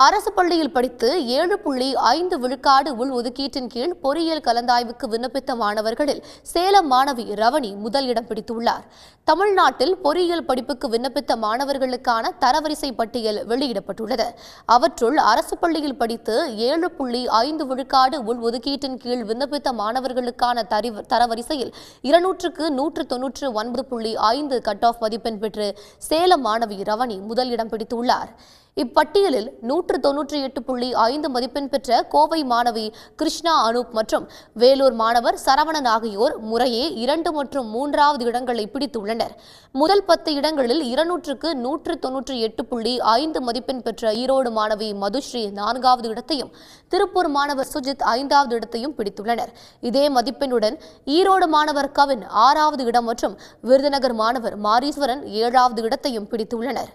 அரசு பள்ளியில் படித்து ஏழு புள்ளி ஐந்து விழுக்காடு உள் ஒதுக்கீட்டின் கீழ் பொறியியல் கலந்தாய்வுக்கு விண்ணப்பித்த மாணவர்களில் சேலம் மாணவி ரவணி முதல் இடம் பிடித்துள்ளார். தமிழ்நாட்டில் பொறியியல் படிப்புக்கு விண்ணப்பித்த மாணவர்களுக்கான தரவரிசை பட்டியல் வெளியிடப்பட்டுள்ளது. அவற்றுள் அரசு பள்ளியில் படித்து ஏழு புள்ளி ஐந்து விழுக்காடு உள் ஒதுக்கீட்டின் கீழ் விண்ணப்பித்த மாணவர்களுக்கான தரி- தரவரிசையில் இருநூற்றுக்கு நூற்று தொன்னூற்று ஒன்பது புள்ளி ஐந்து கட் ஆஃப் மதிப்பெண் பெற்று சேலம் மாணவி ரவணி முதல் இடம் பிடித்துள்ளார். இப்பட்டியலில் நூற்று தொன்னூற்றி எட்டு புள்ளி ஐந்து மதிப்பெண் பெற்ற கோவை மாணவி கிருஷ்ணா அனூப் மற்றும் வேலூர் மாணவர் சரவணன் ஆகியோர் முறையே இரண்டு மற்றும் மூன்றாவது இடங்களை பிடித்துள்ளனர். முதல் பத்து இடங்களில் இருநூற்றுக்கு நூற்று தொன்னூற்றி எட்டு புள்ளி ஐந்து மதிப்பெண் பெற்ற ஈரோடு மாணவி மதுஸ்ரீ நான்காவது இடத்தையும் திருப்பூர் மாணவர் சுஜித் ஐந்தாவது இடத்தையும் பிடித்துள்ளனர். இதே மதிப்பெண்ணுடன் ஈரோடு மாணவர் கவின் ஆறாவது இடம் மற்றும் விருதுநகர் மாணவர் மாரீஸ்வரன் ஏழாவது இடத்தையும் பிடித்துள்ளனர்.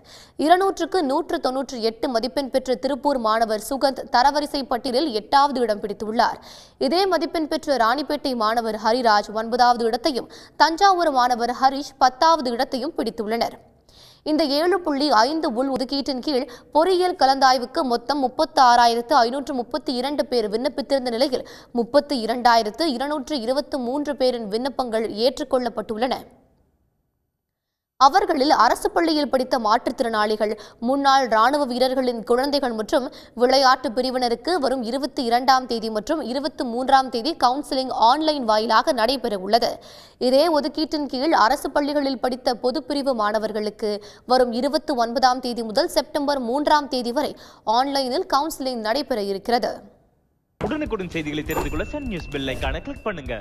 இருநூற்றுக்கு நூற்று தொன்னூற்றி எட்டு மதிப்பெண் பெற்ற திருப்பூர் மாணவர் சுகந்த் தரவரிசை பட்டியலில் எட்டாவது இடம் பிடித்துள்ளார். இதே மதிப்பெண் பெற்ற ராணிப்பேட்டை மாணவர் ஹரிராஜ் ஒன்பதாவது இடத்தையும் தஞ்சாவூர் மாணவர் ஹரிஷ் பத்தாவது இடத்தையும் பிடித்துள்ளனர். இந்த ஏழு புள்ளி ஐந்து உள் ஒதுக்கீட்டின் கீழ் பொறியியல் கலந்தாய்வுக்கு மொத்தம் முப்பத்தி ஆறாயிரத்து ஐநூற்று முப்பத்தி இரண்டு பேர் விண்ணப்பித்திருந்த நிலையில் முப்பத்தி இரண்டாயிரத்து இருநூற்று இருபத்து மூன்று பேரின் விண்ணப்பங்கள் ஏற்றுக்கொள்ளப்பட்டுள்ளன. அவர்களில் அரசு பள்ளியில் படித்த மாற்றுத்திறனாளிகள் முன்னாள் ராணுவ வீரர்களின் குழந்தைகள் மற்றும் விளையாட்டு பிரிவினருக்கு வரும் இருபத்தி இரண்டாம் தேதி மற்றும் இருபத்தி மூன்றாம் தேதி கவுன்சிலிங் ஆன்லைன் வாயிலாக நடைபெற உள்ளது இதே ஒதுக்கீட்டின் கீழ் அரசு பள்ளிகளில் படித்த பொதுப்பிரிவு மாணவர்களுக்கு வரும் இருபத்தி ஒன்பதாம் தேதி முதல் செப்டம்பர் மூன்றாம் தேதி வரை ஆன்லைனில் கவுன்சிலிங் நடைபெற இருக்கிறது. உடனுக்குடன் செய்திகளை தெரிந்து கொள்ள சன் நியூஸ் பெல் கிளிக் பண்ணுங்க.